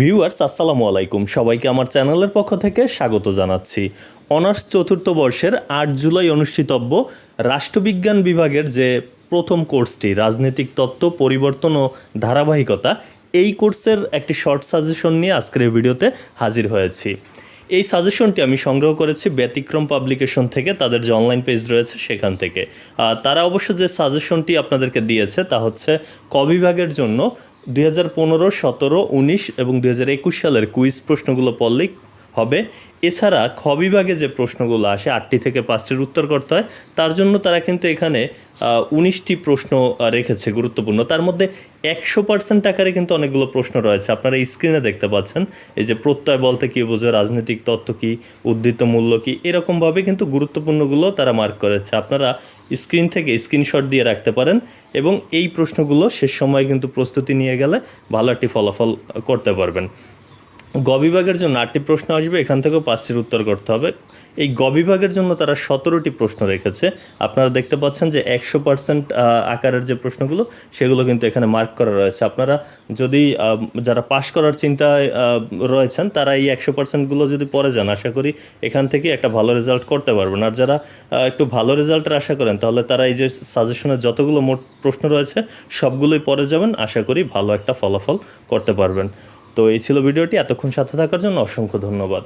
Viewers, আসসালামু আলাইকুম। সবাইকে আমার চ্যানেলের পক্ষ থেকে স্বাগত জানাচ্ছি। অনার্স চতুর্থ বর্ষের আট জুলাই অনুষ্ঠিতব্য রাষ্ট্রবিজ্ঞান বিভাগের যে প্রথম কোর্সটি, রাজনৈতিক তত্ত্ব, পরিবর্তন ও ধারাবাহিকতা, এই কোর্সের একটি শর্ট সাজেশন নিয়ে আজকের ভিডিওতে হাজির হয়েছি। এই সাজেশনটি আমি সংগ্রহ করেছি ব্যতিক্রম পাবলিকেশন থেকে, তাদের যে অনলাইন পেজ রয়েছে সেখান থেকে। তারা অবশ্য যে সাজেশনটি আপনাদেরকে দিয়েছে তা হচ্ছে, ক বিভাগের জন্য হাজার পনেরো, সতেরো, উনিশ এবং দুই হাজার একুশ সালের কুইজ প্রশ্নগুলো পড়লেই হবে। এছাড়া খ বিভাগে যে প্রশ্নগুলো আসে, আটটি থেকে পাঁচটির উত্তর করতে হয়, তার জন্য তারা কিন্তু এখানে উনিশটি প্রশ্ন রেখেছে গুরুত্বপূর্ণ। তার মধ্যে একশো পার্সেন্ট আকারে কিন্তু অনেকগুলো প্রশ্ন রয়েছে। আপনারা স্ক্রিনে দেখতে পাচ্ছেন, এই যে প্রত্যয় বলতে কী বোঝো, রাজনৈতিক তত্ত্ব কী, উদ্ধৃত মূল্য কী, এরকমভাবে কিন্তু গুরুত্বপূর্ণগুলো তারা মার্ক করেছে। আপনারা স্ক্রিন থেকে স্ক্রিনশট দিয়ে রাখতে পারেন এবং এই প্রশ্নগুলো শেষ সময় কিন্তু প্রস্তুতি নিয়ে গেলে ভালো একটি ফলাফল করতে পারবেন। গ বিভাগের জন্য আটটি প্রশ্ন আসবে, এখান থেকেও পাঁচটির উত্তর করতে হবে। এই গ বিভাগের জন্য তারা সতেরোটি প্রশ্ন রেখেছে। আপনারা দেখতে পাচ্ছেন যে একশো পার্সেন্ট আকারের যে প্রশ্নগুলো, সেগুলো কিন্তু এখানে মার্ক করা রয়েছে। আপনারা যদি যারা পাশ করার চিন্তায় রয়েছেন, তারা এই একশো পার্সেন্টগুলো যদি পরে যান, আশা করি এখান থেকে একটা ভালো রেজাল্ট করতে পারবেন। আর যারা একটু ভালো রেজাল্টের আশা করেন, তাহলে তারা এই যে সাজেশনের যতগুলো মোট প্রশ্ন রয়েছে, সবগুলোই পরে যাবেন। আশা করি ভালো একটা ফলাফল করতে পারবেন। তো এই ছিল ভিডিওটি। এতক্ষণ সাথে থাকার জন্য অসংখ্য ধন্যবাদ।